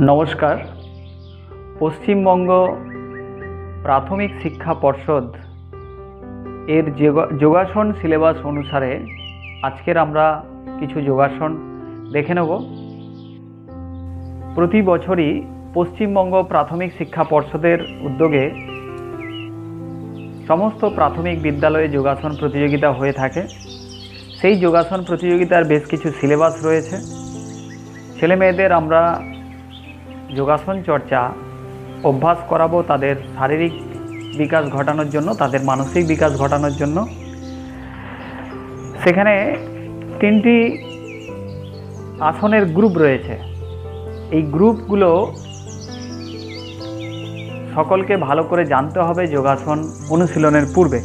নমস্কার। পশ্চিমবঙ্গ প্রাথমিক শিক্ষা পর্ষদ এর যোগা- যোগাসন সিলেবাস অনুসারে আজকের আমরা কিছু যোগাসন দেখে নেব। প্রতি বছরই পশ্চিমবঙ্গ প্রাথমিক শিক্ষা পর্ষদের উদ্যোগে সমস্ত প্রাথমিক বিদ্যালয়ে যোগাসন প্রতিযোগিতা হয়ে থাকে। সেই যোগাসন প্রতিযোগিতার বেশ কিছু সিলেবাস রয়েছে। ছেলেমেয়েদের আমরা যোগাসন চর্চা অভ্যাস করাবো তাদের শারীরিক বিকাশ ঘটানোর জন্য, তাদের মানসিক বিকাশ ঘটানোর জন্য। সেখানে তিনটি আসনের গ্রুপ রয়েছে। এই গ্রুপগুলো সকলকে ভালো করে জানতে হবে যোগাসন অনুশীলনের পূর্বে।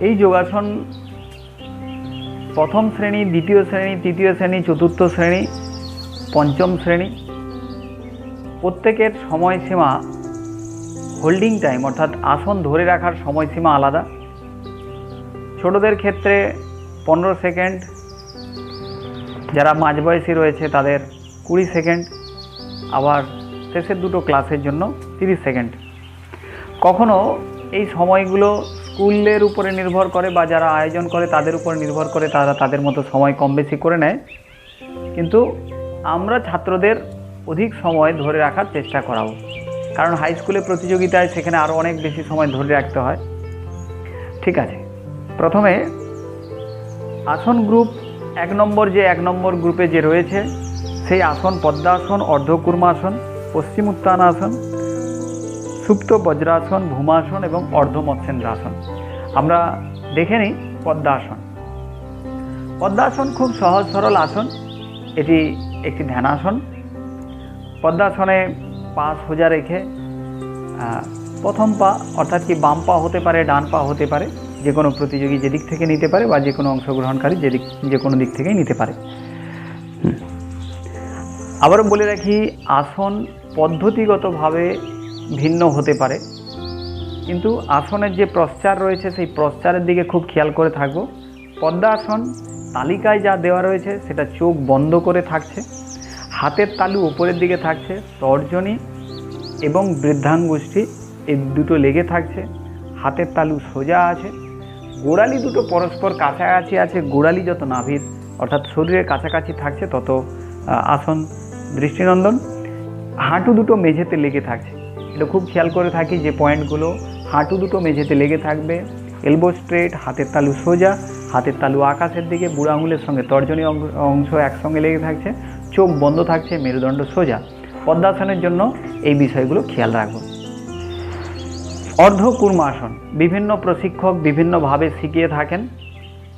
এই যোগাসন প্রথম শ্রেণি, দ্বিতীয় শ্রেণি, তৃতীয় শ্রেণি, চতুর্থ শ্রেণি, পঞ্চম শ্রেণি প্রত্যেকের সময়সীমা হোল্ডিং টাইম অর্থাৎ আসন ধরে রাখার সময়সীমা আলাদা। ছোটদের ক্ষেত্রে পনেরো সেকেন্ড, যারা মাঝবয়সী রয়েছে তাদের কুড়ি সেকেন্ড, আবার শেষের দুটো ক্লাসের জন্য তিরিশ সেকেন্ড। কখনো এই সময়গুলো স্কুলের উপরে নির্ভর করে বা যারা আয়োজন করে তাদের উপর নির্ভর করে তারা তাদের মতো সময় কম বেশি করে নেয়। কিন্তু আমরা ছাত্রদের অধিক সময় ধরে রাখার চেষ্টা করাবো কারণ হাই স্কুলে প্রতিযোগিতায় সেখানে আরও অনেক বেশি সময় ধরে রাখতে হয়। ঠিক আছে। প্রথমে আসন গ্রুপ এক নম্বর যে এক নম্বর গ্রুপে যে রয়েছে, সেই আসন পদ্মাসন, অর্ধকুর্মাসন, পশ্চিম উত্তানাসন সুপ্ত বজ্রাসন, ভূমাসন এবং অর্ধ মৎস্যেন্দ্রাসন আমরা দেখে নিই পদ্মাসন। পদ্মাসন খুব সহজ সরল আসন। এটি একটি ধ্যানাসন। পদ্মাসনে পা সোজা রেখে প্রথম পা অর্থাৎ কি বাম পা হতে পারে, ডান পা হতে পারে, যে কোনো প্রতিযোগী যেদিক থেকে নিতে পারে বা যে কোনো অংশগ্রহণকারী যেদিক, যে কোনো দিক থেকেই নিতে পারে। আবারও বলে রাখি, আসন পদ্ধতিগতভাবে ভিন্ন হতে পারে, কিন্তু আসনের যে প্রশ্চার রয়েছে, সেই প্রশ্চারের দিকে খুব খেয়াল করে থাকব পদ্মাসন তালিকায় যা দেওয়া রয়েছে, সেটা চোখ বন্ধ করে থাকছে হাতের তালু উপরের দিকে থাকছে, তর্জনী এবং বৃদ্ধাঙ্গুষ্ঠী এই দুটো লেগে থাকছে। হাতের তালু সোজা আছে। গোড়ালি দুটো পরস্পর কাছাকাছি আছে। গোড়ালি যত নাভির, অর্থাৎ শরীরের কাছাকাছি থাকছে, তত আসন দৃষ্টিনন্দন। হাঁটু দুটো মেঝেতে লেগে থাকছে। এটা খুব খেয়াল করে থাকি যে পয়েন্টগুলো, হাঁটু দুটো মেঝেতে লেগে থাকবে। এলবো স্ট্রেট, হাতের তালু সোজা, হাতের তালু আকাশের দিকে, বুড়ো আঙুলের সঙ্গে তর্জনী অংশ একসঙ্গে লেগে থাকছে। চোখ বন্ধ থাকছে, মেরুদণ্ড সোজা। পদ্মাসনের জন্য এই বিষয়গুলো খেয়াল রাখব। অর্ধকুর্মাসন। বিভিন্ন প্রশিক্ষক বিভিন্নভাবে শিখিয়ে থাকেন।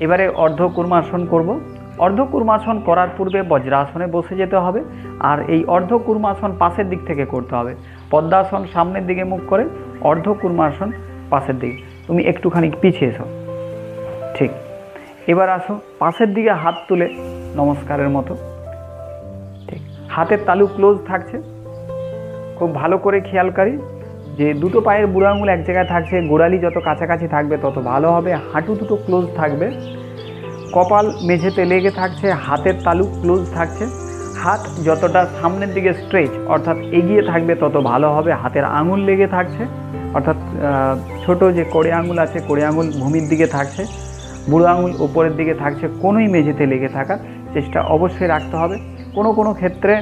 এবারে অর্ধকুর্মাসন করব। অর্ধকুর্মাসন করার পূর্বে বজ্রাসনে বসে যেতে হবে আর এই অর্ধকুর্মাসন পাশের দিক থেকে করতে হবে। পদ্মাসন সামনের দিকে মুখ করে, অর্ধকুর্মাসন পাশের দিকে। তুমি একটুখানি পিছিয়ে এসো। ঠিক। এবার আসো পাশের দিকে হাত তুলে নমস্কারের মতো। হাতের তালু ক্লোজ থাকছে। খুব ভালো করে খেয়াল করি যে দুটো পায়ের বুড়ো আঙুল এক জায়গায় থাকছে, গোড়ালি যত কাছাকাছি থাকবে তত ভালো হবে, হাঁটু দুটো ক্লোজ থাকবে। কপাল মেঝেতে লেগে থাকছে, হাতের তালু ক্লোজ থাকছে। হাত যতটা সামনের দিকে স্ট্রেচ অর্থাৎ এগিয়ে থাকবে তত ভালো হবে, হাতের আঙুল লেগে থাকছে। অর্থাৎ ছোট যে কড়ে আঙুল আছে, কড়ে আঙুল ভূমির দিকে থাকছে, বুড়ো আঙুল উপরের দিকে থাকছে, কোনোই মেঝেতে লেগে থাকার চেষ্টা অবশ্যই রাখতে হবে। কোনো কোনো ক্ষেত্রে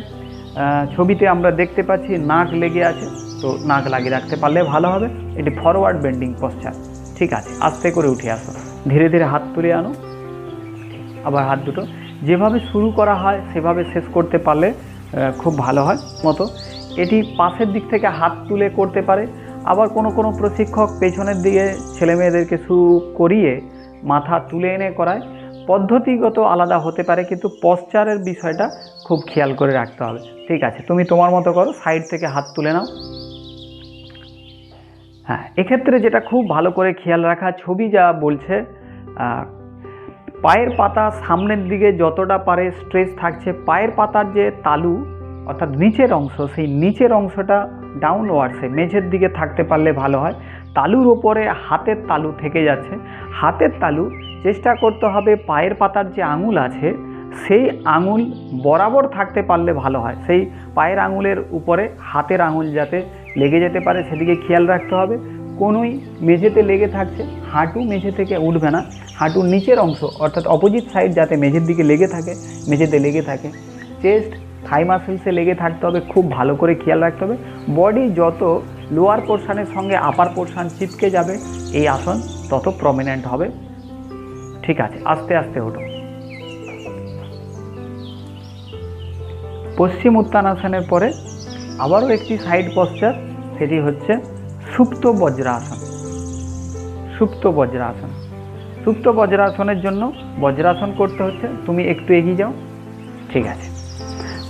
ছবিতে আমরা দেখতে পাচ্ছি নাক লেগে আছে, তো নাক লাগিয়ে রাখতে পারলে ভালো হবে। এটি ফরওয়ার্ড বেন্ডিং পশ্চার ঠিক আছে? আস্তে করে উঠে আসো। ধীরে ধীরে হাত তুলে আনো। আবার হাত দুটো যেভাবে শুরু করা হয়, সেভাবে শেষ করতে পারলে খুব ভালো হয় মতো। এটি পাশের দিক থেকে হাত তুলে করতে পারে। আবার কোনো কোনো প্রশিক্ষক পেছনের দিকে ছেলে মেয়েদেরকে শু করিয়ে মাথা তুলে এনে করায়। পদ্ধতিগত আলাদা হতে পারে, কিন্তু পশ্চারের বিষয়টা খুব খেয়াল করে রাখতে হবে। ঠিক আছে, তুমি তোমার মতো করো সাইড থেকে হাত তুলে নাও। হ্যাঁ এক্ষেত্রে যেটা খুব ভালো করে খেয়াল রাখা, ছবি যা বলছে পায়ের পাতা সামনের দিকে যতটা পারে স্ট্রেস থাকছে, পায়ের পাতার যে তালু, অর্থাৎ নিচের অংশ, সেই নিচের অংশটা ডাউনওয়ার্ডসে মেঝের দিকে থাকতে পারলে ভালো হয়। তালুর ওপরে হাতের তালু থেকে যাচ্ছে। হাতের তালু চেষ্টা করতে হবে পায়ের পাতার যে আঙুল আছে, সেই আঙুল বরাবর থাকতে পারলে ভালো হয়। সেই পায়ের আঙুলের উপরে হাতের আঙুল যাতে লেগে যেতে পারে, সেদিকে খেয়াল রাখতে হবে। কোনোই মেঝেতে লেগে থাকছে, হাঁটু মেঝে থেকে উঠবে না। হাঁটুর নিচের অংশ, অর্থাৎ অপোজিট সাইড যাতে মেঝের দিকে লেগে থাকে, মেঝেতে লেগে থাকে। চেস্ট থাই মাসেলসে লেগে থাকতে হবে, খুব ভালো করে খেয়াল রাখতে হবে। বডি যত লোয়ার পোর্শানের সঙ্গে আপার পোর্শান চিপকে যাবে, এই আসন তত প্রমিনেন্ট হবে। ঠিক আছে, আস্তে আস্তে ওঠো। পশ্চিম উত্তানাসনের পরে আবারও একটি সাইড পশ্চার সেটি হচ্ছে সুপ্ত বজ্রাসন। সুপ্ত বজ্রাসন। সুপ্ত বজ্রাসনের জন্য বজ্রাসন করতে হচ্ছে, তুমি একটু এগিয়ে যাও। ঠিক আছে।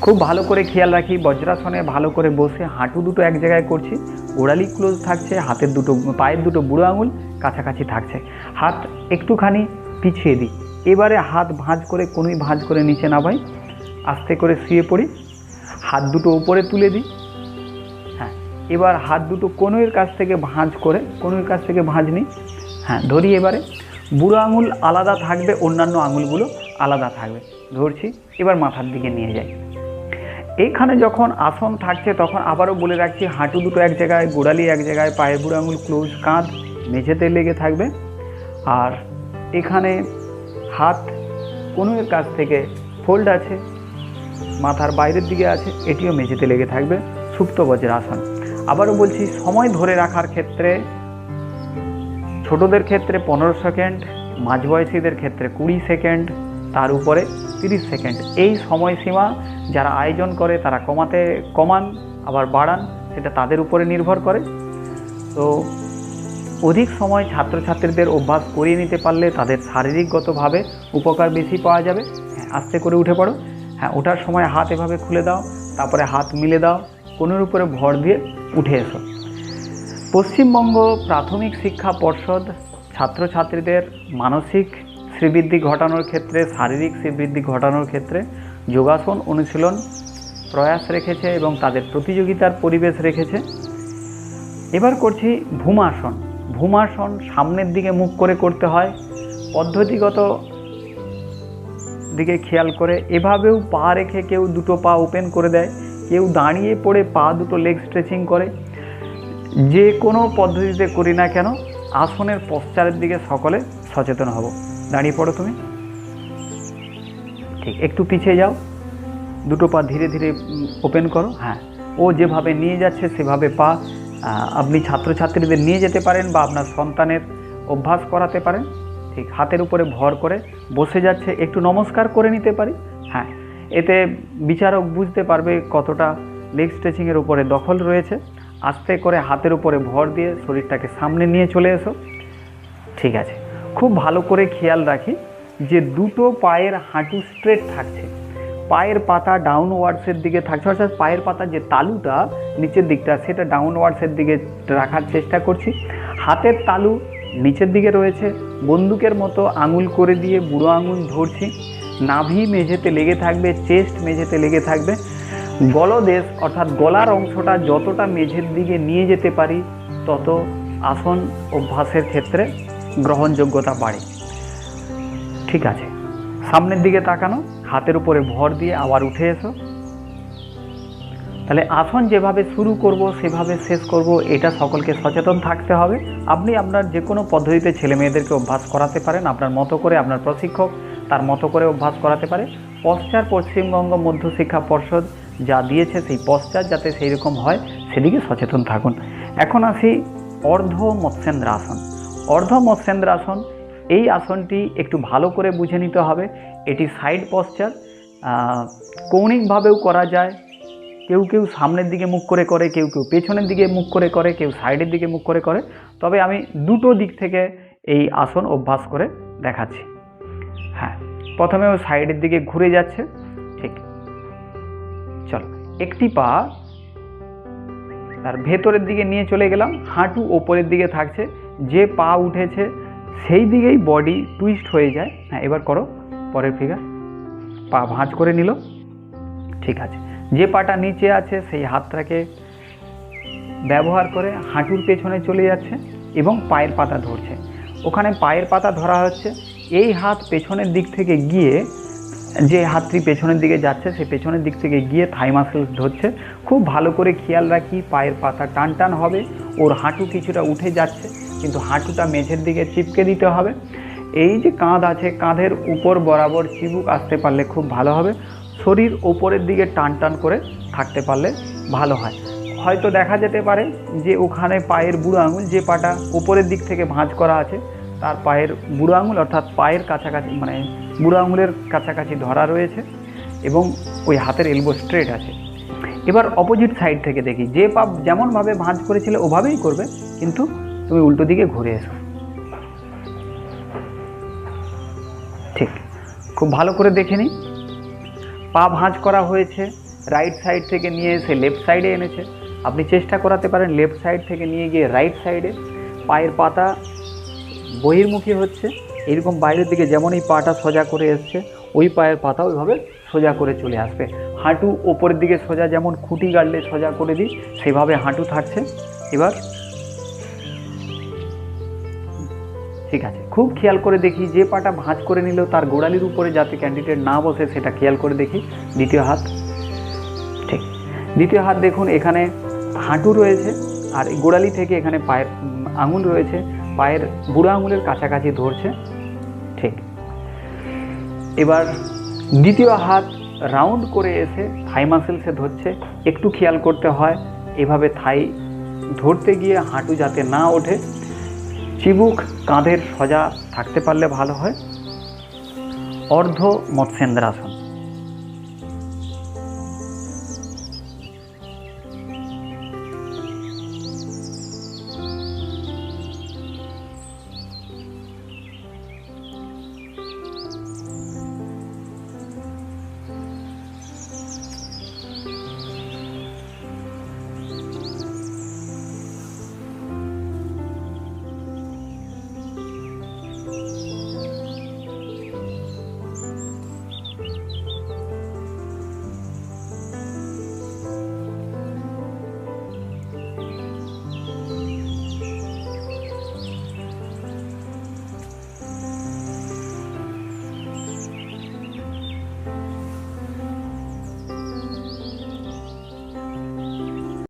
খুব ভালো করে খেয়াল রাখি, বজ্রাসনে ভালো করে বসে হাঁটু দুটো এক জায়গায় করছি গোড়ালি ক্লোজ থাকছে, হাতের দুটো, পায়ের দুটো বুড়ো আঙুল কাছাকাছি থাকছে। হাত একটুখানি পিছিয়ে দিই। এবারে হাত ভাঁজ করে, কোনোই ভাঁজ করে নিচে নামাই, আস্তে করে শুয়ে পড়ি, হাত দুটো উপরে তুলে দিই হ্যাঁ এবার হাত দুটো কোনোর কাছ থেকে ভাঁজ করে কোনোর কাছ থেকে ভাঁজ নিই হ্যাঁ ধরি এবারে, বুড়ো আঙুল আলাদা থাকবে, অন্যান্য আঙুলগুলো আলাদা থাকবে, ধরছি, এবার মাথার দিকে নিয়ে যাই। এইখানে যখন আসন থাকছে, তখন আবারও বলে রাখছি, হাঁটু দুটো এক জায়গায়, গোড়ালি এক জায়গায়, পায়ের বুড়ো আঙুল ক্লোজ কাঁধ মেঝেতে লেগে থাকবে। আর এখানে হাত কোনোর কাছ থেকে ফোল্ড আছে, মাথার বাইরের দিকে আছে, এটিও মেঝেতে লেগে থাকবে, সুপ্ত আসন। আবারও বলছি, সময় ধরে রাখার ক্ষেত্রে, ছোটদের ক্ষেত্রে পনেরো সেকেন্ড, মাঝবয়সীদের ক্ষেত্রে কুড়ি সেকেন্ড তার উপরে তিরিশ সেকেন্ড। এই সময়সীমা যারা আয়োজন করে, তারা কমাতে, কমান, আবার বাড়ান, সেটা তাদের উপরে নির্ভর করে। তো অধিক সময় ছাত্রছাত্রীদের অভ্যাস করিয়ে নিতে পারলে তাদের শারীরিকগতভাবে উপকার বেশি পাওয়া যাবে। হ্যাঁ আস্তে করে উঠে পড়ো। হ্যাঁ ওঠার সময় হাত এভাবে খুলে দাও, তারপরে হাত মিলে দাও কোনোর উপরে ভর দিয়ে উঠে এসো। পশ্চিমবঙ্গ প্রাথমিক শিক্ষা পর্ষদ ছাত্রছাত্রীদের মানসিক শ্রীবৃদ্ধি ঘটানোর ক্ষেত্রে, শারীরিক শ্রীবৃদ্ধি ঘটানোর ক্ষেত্রে যোগাসন অনুশীলন প্রয়াস রেখেছে এবং তাদের প্রতিযোগিতার পরিবেশ রেখেছে। এবার করছি ভূমাসন। ভূমাসন সামনের দিকে মুখ করে করতে হয়, পদ্ধতিগত দিকে খেয়াল করে। এভাবেও পা রেখে কেউ দুটো পা ওপেন করে দেয়, কেউ দাঁড়িয়ে পড়ে পা দুটো লেগ স্ট্রেচিং করে। যে কোনো পদ্ধতিতে করি না কেন, আসনের পশ্চারের দিকে সকলে সচেতন হব। দাঁড়িয়ে পড়ো তুমি। ঠিক, একটু পিছিয়ে যাও। দুটো পা ধীরে ধীরে ওপেন করো হ্যাঁ। ও যেভাবে নিয়ে যাচ্ছে, সেভাবে পা আপনি ছাত্রছাত্রীদের নিয়ে যেতে পারেন বা আপনার সন্তানের অভ্যাস করাতে পারেন। ঠিক, হাতের উপরে ভর করে বসে যাচ্ছে, একটু নমস্কার করে নিতে পারি হ্যাঁ। এতে বিচারক বুঝতে পারবে কতটা লেগ স্ট্রেচিংয়ের উপরে দখল রয়েছে। আস্তে করে হাতের উপরে ভর দিয়ে শরীরটাকে সামনে নিয়ে চলে এসো। ঠিক আছে। খুব ভালো করে খেয়াল রাখি যে দুটো পায়ের হাঁটু স্ট্রেট থাকছে। পায়ের পাতা ডাউনওয়ার্ডসের দিকে থাকছে, অর্থাৎ পায়ের পাতার যে তালুটা নিচের দিকটা, সেটা ডাউনওয়ার্ডসের দিকে রাখার চেষ্টা করছি। হাতের তালু নিচের দিকে রয়েছে, বন্দুকের মতো আঙুল করে দিয়ে বুড়ো আঙুল ধরছি। নাভি মেঝেতে লেগে থাকবে চেস্ট মেঝেতে লেগে থাকবে। গলদেশ, অর্থাৎ গলার অংশটা যতটা মেঝের দিকে নিয়ে যেতে পারি, তত আসন অভ্যাসের ক্ষেত্রে গ্রহণযোগ্যতা বাড়ে। ঠিক আছে, সামনের দিকে তাকানো, হাতের উপরে ভর দিয়ে আবার উঠে এসো। তাহলে আসন যেভাবে শুরু করব, সেভাবে শেষ করব, এটা সকলকে সচেতন থাকতে হবে। আপনি আপনার যে কোনো পদ্ধতিতে ছেলে মেয়েদেরকে অভ্যাস করাতে পারেন, আপনার মতো করে আপনার প্রশিক্ষক তার মতো করে অভ্যাস করাতে পারে। পশ্চাৎ পশ্চিমবঙ্গ মধ্য শিক্ষা পর্ষদ যা দিয়েছে সেই পশ্চাৎ যাতে সেই রকম হয়, সেদিকে সচেতন থাকুন। এখন আসি অর্ধ মৎস্যেন্দ্র আসন অর্ধ মৎস্যেন্দ্র আসন। এই আসনটি একটু ভালো করে বুঝে নিতে হবে। এটি সাইড পশ্চার কৌণিকভাবেও করা যায়। কেউ কেউ সামনের দিকে মুখ করে করে, কেউ কেউ পেছনের দিকে মুখ করে করে, কেউ সাইডের দিকে মুখ করে করে। তবে আমি দুটো দিক থেকে এই আসন অভ্যাস করে দেখাচ্ছি। হ্যাঁ প্রথমে ও সাইডের দিকে ঘুরে যাচ্ছে। ঠিক। চলো, একটি পা তার ভেতরের দিকে নিয়ে চলে গেলাম। হাঁটু ওপরের দিকে থাকছে। যে পা উঠেছে, সেই দিকেই বডি টুইস্ট হয়ে যায়। হ্যাঁ এবার করো পরের ফিগার পা ভাঁজ করে নিল। ঠিক আছে। যে পাটা নিচে আছে, সেই হাতটাকে ব্যবহার করে হাঁটুর পেছনে চলে যাচ্ছে এবং পায়ের পাতা ধরছে। ওখানে পায়ের পাতা ধরা হচ্ছে। এই হাত পেছনের দিক থেকে গিয়ে, যে হাতটি পেছনের দিকে যাচ্ছে সে পেছনের দিক থেকে গিয়ে থাই মাসেল ধরছে। খুব ভালো করে খেয়াল রাখি, পায়ের পাতা টান টান হবে, ওর হাঁটু কিছুটা উঠে যাচ্ছে। কিন্তু হাঁটুটা মেঝের দিকে চিপকে দিতে হবে। এই যে কাঁধ আছে, কাঁধের উপর বরাবর চিবুক আসতে পারলে খুব ভালো হবে। শরীর ওপরের দিকে টান টান করে থাকতে পারলে ভালো হয়। হয়তো দেখা যেতে পারে যে ওখানে পায়ের বুড়ো আঙুল যে পাটা উপরের দিক থেকে ভাঁজ করা আছে, তার পায়ের বুড়ো আঙুল অর্থাৎ পায়ের কাছাকাছি মানে বুড়ো আঙুলের কাছাকাছি ধরা রয়েছে এবং ওই হাতের এলবো স্ট্রেট আছে। এবার অপোজিট সাইড থেকে দেখি, যে পা যেমনভাবে ভাঁজ করেছিলে ওভাবেই করবে, কিন্তু তুমি উল্টো দিকে ঘুরে এসো। ঠিক, খুব ভালো করে দেখে নিই। পা ভাঁজ করা হয়েছে রাইট সাইড থেকে নিয়ে এসে লেফট সাইডে এনেছে। আপনি চেষ্টা করাতে পারেন লেফট সাইড থেকে নিয়ে গিয়ে রাইট সাইডে পায়ের পাতা বহির্মুখী হচ্ছে, এরকম বাইরের দিকে যেমন এই পাটা সোজা করে এসছে, ওই পায়ের পাতা ওইভাবে সোজা করে চলে আসবে। হাঁটু ওপরের দিকে সোজা, যেমন খুঁটি গাড়লে সোজা করে দিই, সেভাবে হাঁটু থাকছে। এবার ঠিক আছে, খুব খেয়াল করে দেখি, যে পাটা ভাঁজ করে নিলেও তার গোড়ালির উপরে যাতে ক্যান্ডিডেট না বসে সেটা খেয়াল করে দেখি। দ্বিতীয় হাত, ঠিক। দ্বিতীয় হাত দেখুন, এখানে হাঁটু রয়েছে আর গোড়ালি থেকে এখানে পায়ের আঙুল রয়েছে, পায়ের বুড়ো আঙুলের কাছাকাছি ধরছে, ঠিক। এবার দ্বিতীয় হাত রাউন্ড করে এসে থাই মাসেলসে ধরছে, একটু খেয়াল করতে হয়, এভাবে থাই ধরতে গিয়ে হাঁটু যাতে না ওঠে। চিবুক কাঁধের সজা থাকতে পারলে ভালো হয়। অর্ধ মৎস্যেন্দ্রাসন।